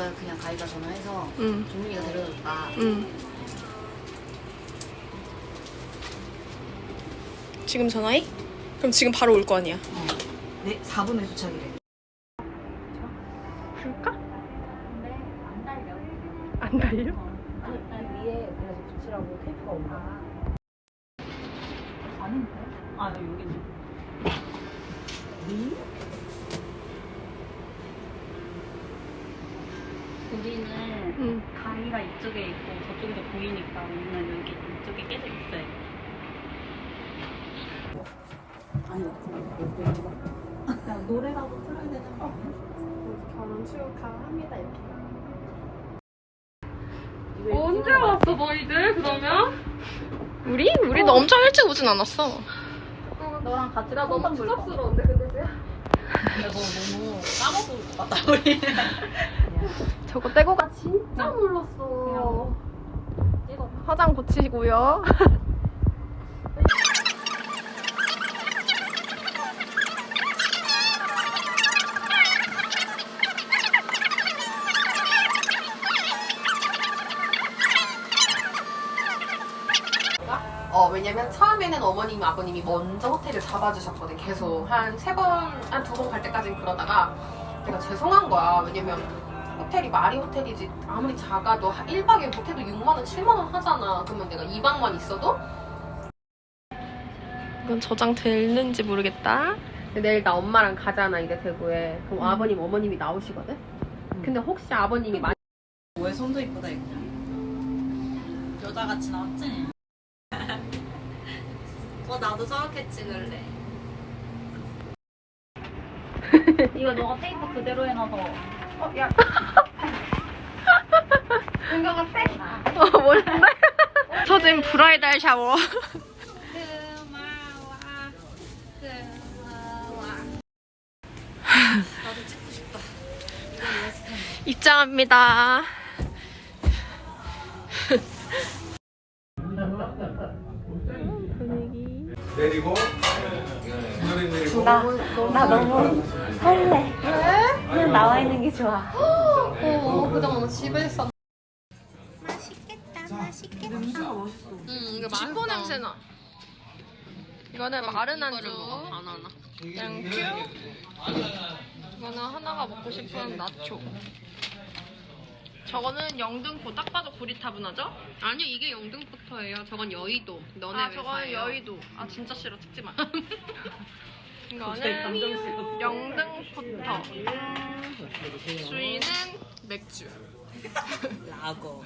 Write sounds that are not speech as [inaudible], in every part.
그러니까 그냥 가희가 전화해서 응. 종민이가 데려줬다. 응. 지금 전화해? 그럼 지금 바로 올 거 아니야? 네, 4분에 도착이래. 근데 안 달려. 안 달려? 아니, 이 위에 그래서 붙이라고 테이프가 온다. 아닌데? 아, 여기 있네. 니? 우리는 응. 가위가 이쪽에 있고 저쪽에서 보이니까 우리는 여기 이쪽에 깨져 있어요. 아니, 그냥 노래라도 틀어야 되는 거 아니야? 결혼 축하합니다 이렇게. 언제 왔어 너희들 그러면? 우리? 우리도 엄청 일찍 오진 않았어. 너랑 같이 가 너무 부담스러운데 근데 근데 너 너무 까먹을 것 같다, 우리. [laughs] 저거 떼고 가. 진짜 몰랐어. 찍어. 화장 고치시고요. 어, 왜냐면 처음에는 어머님, 아버님이 먼저 호텔을 잡아주셨거든. 계속 한 세 번, 한 두 번 갈 때까지는 그러다가 내가 죄송한 거야. 왜냐면 호텔이 말이 호텔이지 아무리 작아도 1박에 못해도 6만원, 7만원 하잖아. 그러면 내가 2박만 있어도 이건 저장 되는지 모르겠다. 내일 나 엄마랑 가잖아, 이제 대구에. 그럼 아버님, 어머님이 나오시거든? 근데 혹시 아버님이 많이 왜 손도 이쁘다, 이거. 여자같이 나왔지? [laughs] 어, 나도 저렇게 찍을래. [laughs] 이거 너가 테이프 그대로 해놔서 어, 야. 생각을 빼. 어, 뭔데? [laughs] 서진 브라이덜 샤워. 나도 찍고 싶다. 입장합니다. 내리고 내리고 나, 나 너무 설레. 그냥 나와 있는 게 좋아. 어, 그동안 집에 있었 냄새가 맛있어. 응, 이거 지포 냄새 나. 이거는 마른 안주. 바나나. 땡큐. 이거는 하나가 먹고 싶은 나초. 저거는 영등포. 딱 봐도 구리타분하죠? 아니요, 이게 영등포터예요. 저건 여의도. 너네 아, 사요? 여의도. 아, 진짜 싫어. 찍지 마. [laughs] 이거는 영등포터. 주인은 맥주. 라거.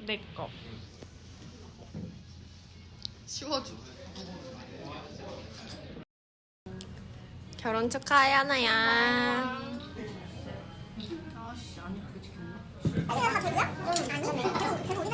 내 거. 치워줘. 결혼 축하해, 하나야. 이거 빼서 웃는 거안 입을 것 같아. 그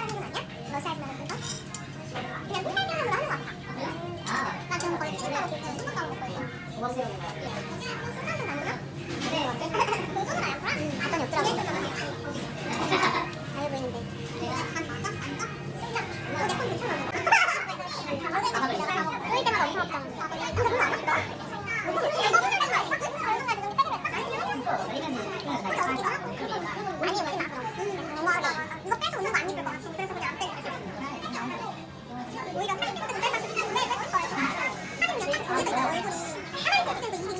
오히려 사진 찍는데 뺐을 거예요. 사진 찍을 때 얼굴이 看的一定。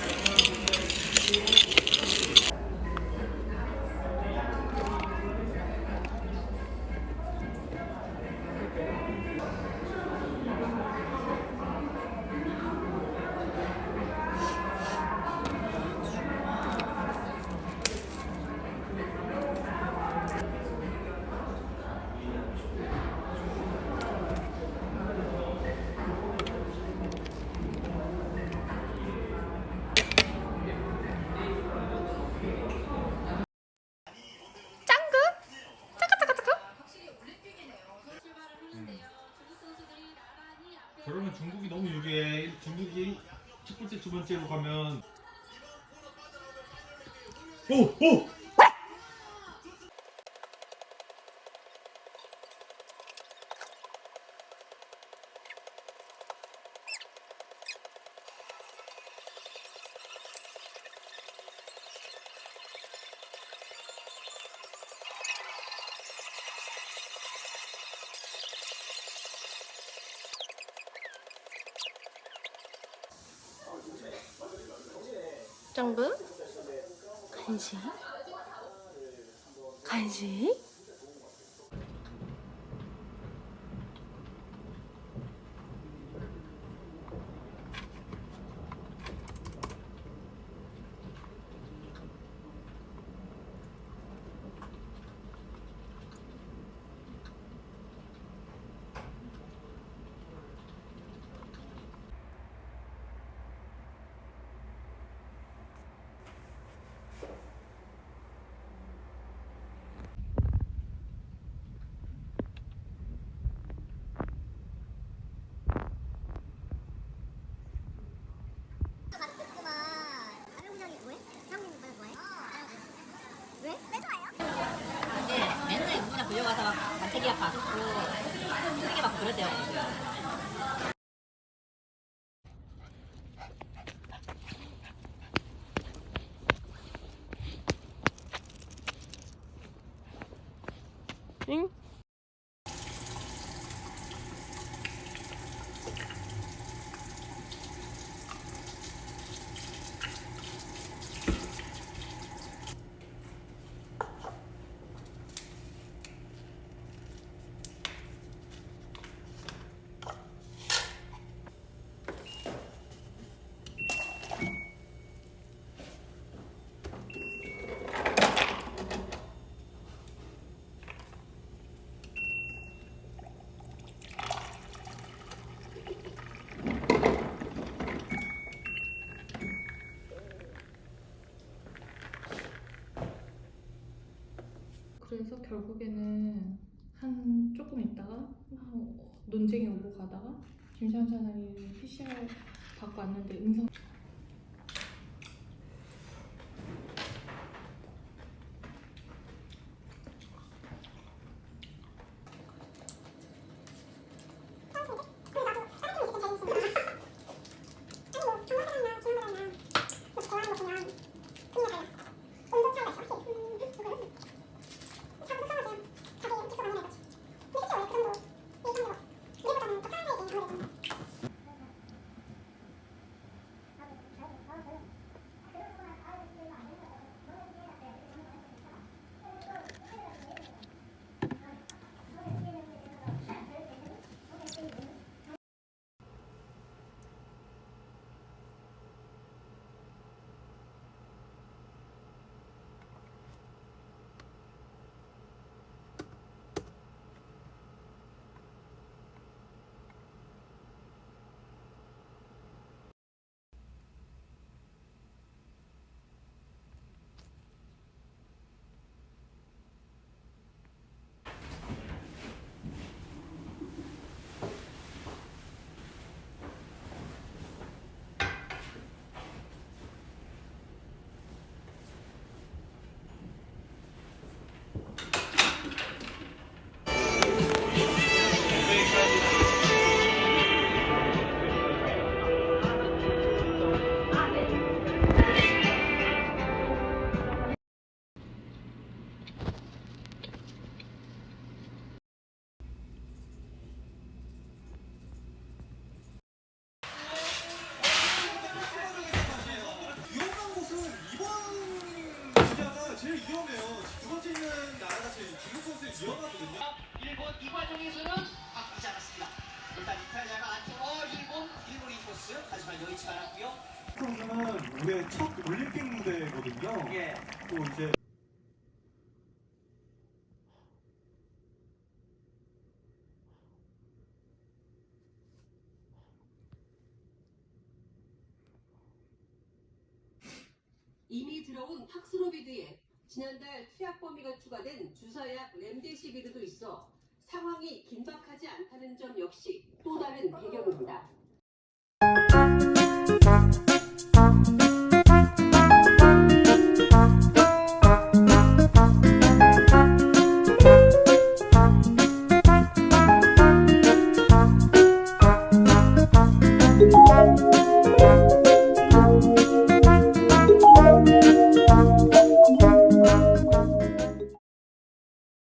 두 번째로 가면 오! 오! 정부? 간식? 간식? 맛있겠구만. 라면 구경이 뭐해? 형님 뭐해? 뭐해? 왜? 왜 좋아해요? 근데 맨날 누구나 불려가서 만태기가 받고 세게 받고 그럴 때가 있어요. 그래서 결국에는 한 조금 있다가 어, 논쟁이 오고 가다가 김시환 사장이 PCR 받고 왔는데 음성 프로는 올해 첫 올림픽 무대거든요. 예. 또 이제 이미 들어온 팍스로비드에 지난달 투약 범위가 추가된 주사약 렘데시비르도 있어 상황을 일정이 긴박하지 않다는 점 역시 또 다른 배경입니다.